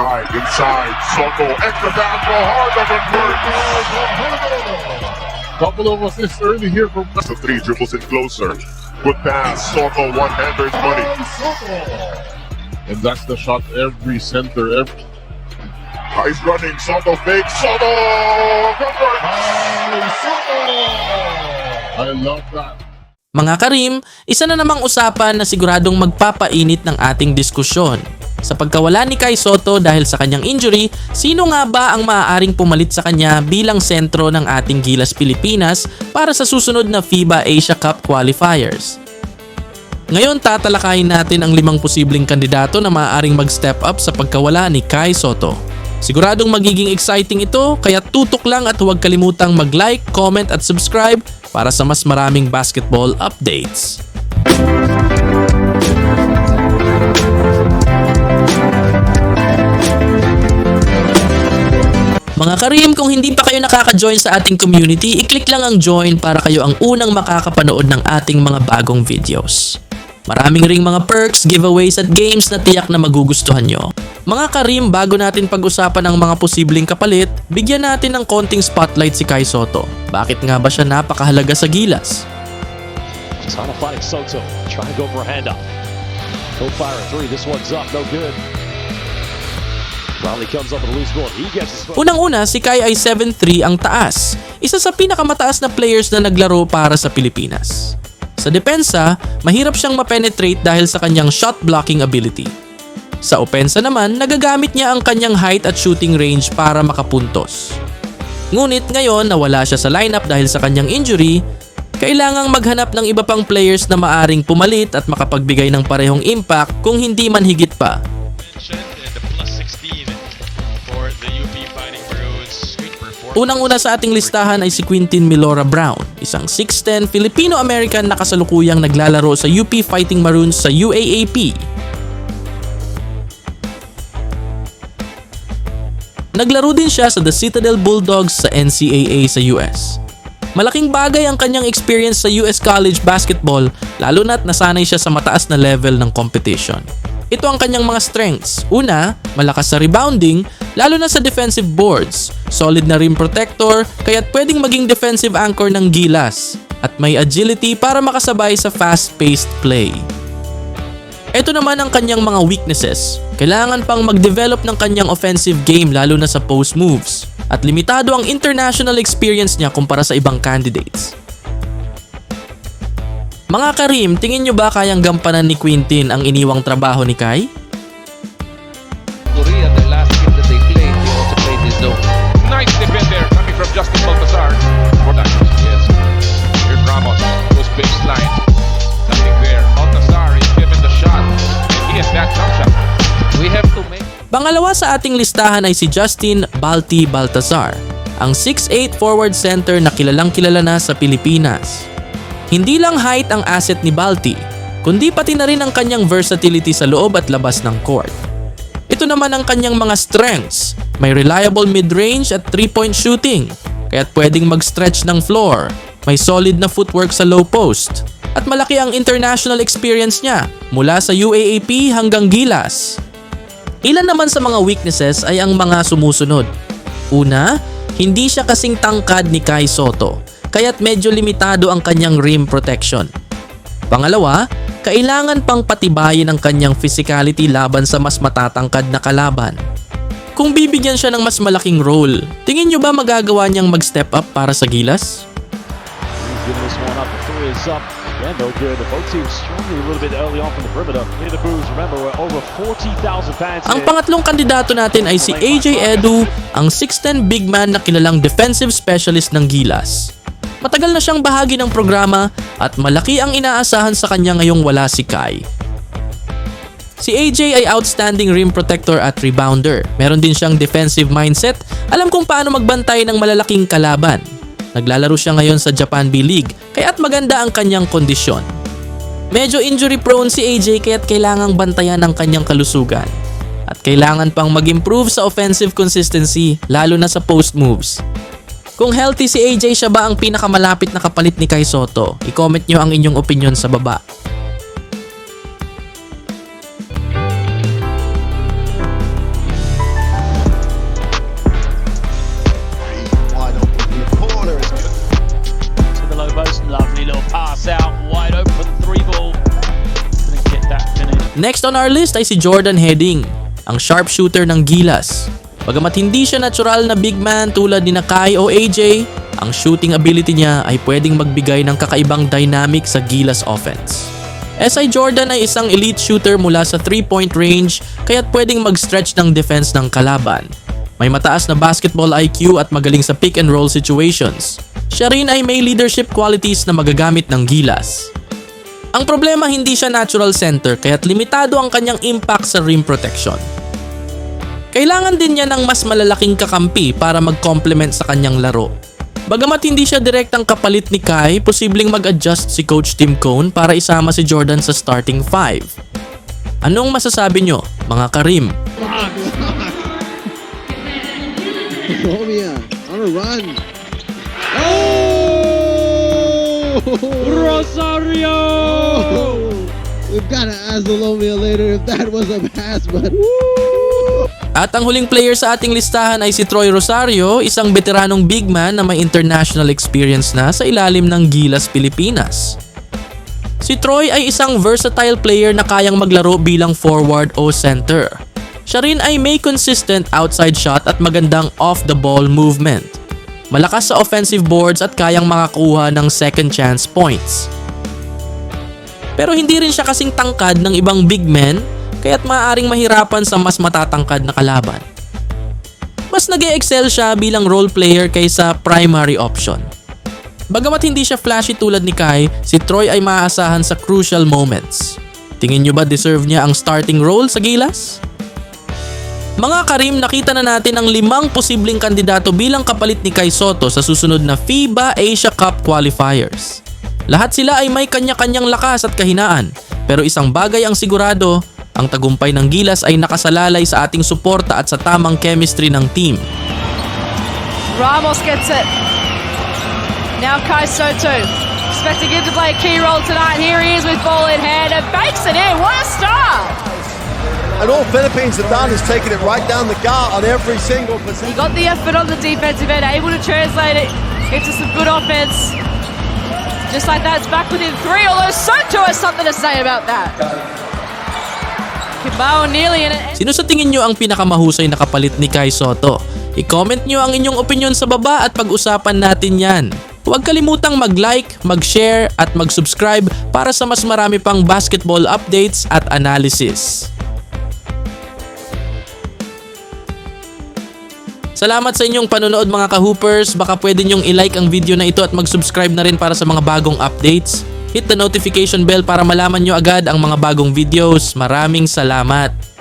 Kai inside. Soto extra fast for hard doesn't work. Couple of assists early here from the three dribbles in closer. Good pass. Soto one-hander money. And that's the shot every center every Kai's running. Soto fake. Soto converts. I love that. Mga Karim, isa na namang usapan na siguradong magpapainit ng ating diskusyon. Sa pagkawala ni Kai Soto dahil sa kanyang injury, sino nga ba ang maaaring pumalit sa kanya bilang sentro ng ating Gilas Pilipinas para sa susunod na FIBA Asia Cup qualifiers? Ngayon tatalakayin natin ang limang posibleng kandidato na maaaring mag-step up sa pagkawala ni Kai Soto. Siguradong magiging exciting ito kaya tutok lang at huwag kalimutang mag-like, comment at subscribe para sa mas maraming basketball updates. Mga Karim, kung hindi pa kayo nakaka-join sa ating community, i-click lang ang join para kayo ang unang makakapanood ng ating mga bagong videos. Maraming ring mga perks, giveaways at games na tiyak na magugustuhan nyo. Mga Karim, bago natin pag-usapan ang mga posibleng kapalit, bigyan natin ng konting spotlight si Kai Soto. Bakit nga ba siya napakahalaga sa Gilas? Soto. Trying to go for a handoff. He'll fire a three. This one's up. No good. Unang-una, si Kai ay 7'3 ang taas. Isa sa pinakamataas na players na naglaro para sa Pilipinas. Sa depensa, mahirap siyang mapenetrate dahil sa kanyang shot blocking ability. Sa opensa naman, nagagamit niya ang kanyang height at shooting range para makapuntos. Ngunit ngayon na wala siya sa lineup dahil sa kanyang injury, kailangang maghanap ng iba pang players na maaring pumalit at makapagbigay ng parehong impact kung hindi man higit pa. Unang-una sa ating listahan ay si Quintin Milora Brown, isang 6'10 Filipino-American na kasalukuyang naglalaro sa UP Fighting Maroons sa UAAP. Naglaro din siya sa The Citadel Bulldogs sa NCAA sa US. Malaking bagay ang kanyang experience sa US college basketball lalo na't nasanay siya sa mataas na level ng competition. Ito ang kanyang mga strengths. Una, malakas sa rebounding, lalo na sa defensive boards. Solid na rim protector, kaya't pwedeng maging defensive anchor ng gilas. At may agility para makasabay sa fast-paced play. Ito naman ang kanyang mga weaknesses. Kailangan pang mag-develop ng kanyang offensive game lalo na sa post moves. At limitado ang international experience niya kumpara sa ibang candidates. Mga Karim, tingin nyo ba kayang gampanan ni Quintin ang iniwang trabaho ni Kai? Pangalawa sa ating listahan ay si Justin Balti Baltazar, ang 6'8 forward center na kilalang kilala na sa Pilipinas. Hindi lang height ang asset ni Balti, kundi pati na rin ang kanyang versatility sa loob at labas ng court. Ito naman ang kanyang mga strengths. May reliable mid-range at 3-point shooting, kaya't pwedeng mag-stretch ng floor. May solid na footwork sa low post. At malaki ang international experience niya mula sa UAAP hanggang Gilas. Ilan naman sa mga weaknesses ay ang mga sumusunod. Una, hindi siya kasing tangkad ni Kai Soto, kaya't medyo limitado ang kanyang rim protection. Pangalawa, kailangan pang patibayin ang kanyang physicality laban sa mas matatangkad na kalaban. Kung bibigyan siya ng mas malaking role, tingin nyo ba magagawa niyang mag-step up para sa Gilas? He's Yeah, no good. Both teams struggling a little bit early on from the perimeter. Near the booze, remember, we're over 40,000 fans Ang here. pangatlong kandidato natin ay si AJ Edu, ang 6'10 big man na kilalang defensive specialist ng Gilas. Matagal na siyang bahagi ng programa at malaki ang inaasahan sa kanya ngayong wala si Kai. Si AJ ay outstanding rim protector at rebounder. Meron din siyang defensive mindset, alam kung paano magbantay ng malalaking kalaban. Naglalaro siya ngayon sa Japan B-League, kaya't maganda ang kanyang kondisyon. Medyo injury prone si AJ kaya't kailangang bantayan ang kanyang kalusugan. At kailangan pang mag-improve sa offensive consistency lalo na sa post moves. Kung healthy si AJ siya ba ang pinakamalapit na kapalit ni Kai Soto? I-comment nyo ang inyong opinion sa baba. Next on our list ay si Jordan Heading, ang sharpshooter ng Gilas. Bagamat hindi siya natural na big man tulad ni Nakai o AJ, ang shooting ability niya ay pwedeng magbigay ng kakaibang dynamic sa Gilas offense. SI Jordan ay isang elite shooter mula sa 3-point range kaya't pwedeng mag-stretch ng defense ng kalaban. May mataas na basketball IQ at magaling sa pick and roll situations. Siya rin ay may leadership qualities na magagamit ng Gilas. Ang problema hindi siya natural center kaya't limitado ang kanyang impact sa rim protection. Kailangan din niya ng mas malalaking kakampi para mag-complement sa kanyang laro. Bagamat hindi siya direktang kapalit ni Kai, posibleng mag-adjust si Coach Tim Cone para isama si Jordan sa starting five. Anong masasabi nyo, mga Karim? Romeo on a run. Oh! Rosario! We've got to ask Lomia later if that was a pass, but! At ang huling player sa ating listahan ay si Troy Rosario, isang veteranong big man na may international experience na sa ilalim ng Gilas Pilipinas. Si Troy ay isang versatile player na kayang maglaro bilang forward o center. Siya rin ay may consistent outside shot at magandang off-the-ball movement. Malakas sa offensive boards at kayang makakuha ng second chance points. Pero hindi rin siya kasing tangkad ng ibang big men kaya't maaaring mahirapan sa mas matatangkad na kalaban. Mas nag excel siya bilang role player kaysa primary option. Bagamat hindi siya flashy tulad ni Kai, si Troy ay maaasahan sa crucial moments. Tingin nyo ba deserve niya ang starting role sa Gilas? Mga Karim, nakita na natin ang limang posibleng kandidato bilang kapalit ni Kai Soto sa susunod na FIBA Asia Cup qualifiers. Lahat sila ay may kanya-kanyang lakas at kahinaan, pero isang bagay ang sigurado, ang tagumpay ng Gilas ay nakasalalay sa ating suporta at sa tamang chemistry ng team. Ramos gets it. Now Kai Soto. Expecting him to play a key role tonight. Here he is with ball in hand and bakes it in. What a start! And all Philippines have done is taken it right down the gut on every single He possession. got the effort on the defensive end, able to translate it into some good offense. Just like that, it's back within three, although Soto has something to say about that. Kimbao nearly in it. Sino sa tingin nyo ang pinakamahusay na kapalit ni Kai Soto? I-comment nyo ang inyong opinion sa baba at pag-usapan natin yan. Huwag kalimutang mag-like, mag-share at mag-subscribe para sa mas marami pang basketball updates at analysis. Salamat sa inyong panonood mga ka-hoopers. Baka pwede nyong i-like ang video na ito at mag-subscribe na rin para sa mga bagong updates. Hit the notification bell para malaman nyo agad ang mga bagong videos. Maraming salamat!